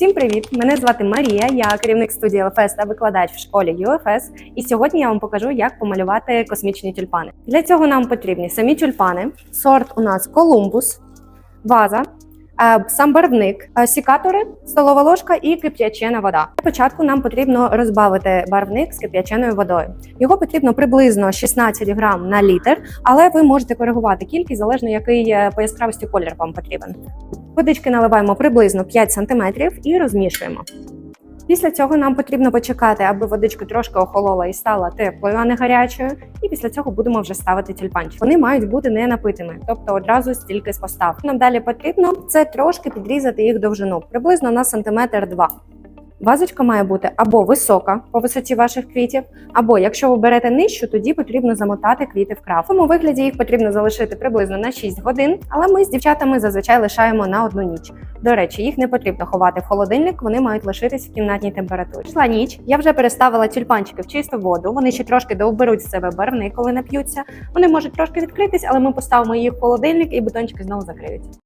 Всім привіт! Мене звати Марія. Я керівник студії ЛФС та викладач в школі UFS. І сьогодні я вам покажу, як помалювати космічні тюльпани. Для цього нам потрібні самі тюльпани, сорт у нас Колумбус, ваза, е, сам барвник, е, сікатори, столова ложка і кип'ячена вода. Для початку нам потрібно розбавити барвник з кип'яченою водою. Його потрібно приблизно 16 грам на літр, але ви можете коригувати кількість залежно який е, по яскравості колір вам потрібен. Водички наливаємо приблизно 5 см і розмішуємо. Після цього нам потрібно почекати, аби водичка трошки охолола і стала теплою, а не гарячою. І після цього будемо вже ставити тюльпанчик. Вони мають бути не напитими, тобто одразу стільки з постав. Нам далі потрібно це трошки підрізати їх довжину, приблизно на сантиметр два. Вазочка має бути або висока по висоті ваших квітів, або якщо ви берете нижчу, тоді потрібно замотати квіти в крав. В цьому вигляді їх потрібно залишити приблизно на 6 годин, але ми з дівчатами зазвичай лишаємо на одну ніч. До речі, їх не потрібно ховати в холодильник, вони мають лишитись в кімнатній температурі. Пішла ніч. Я вже переставила тюльпанчики в чисту воду. Вони ще трошки доуберуть з себе барвник, коли нап'ються. Вони можуть трошки відкритись, але ми поставимо їх в холодильник і бутончики знову закриються.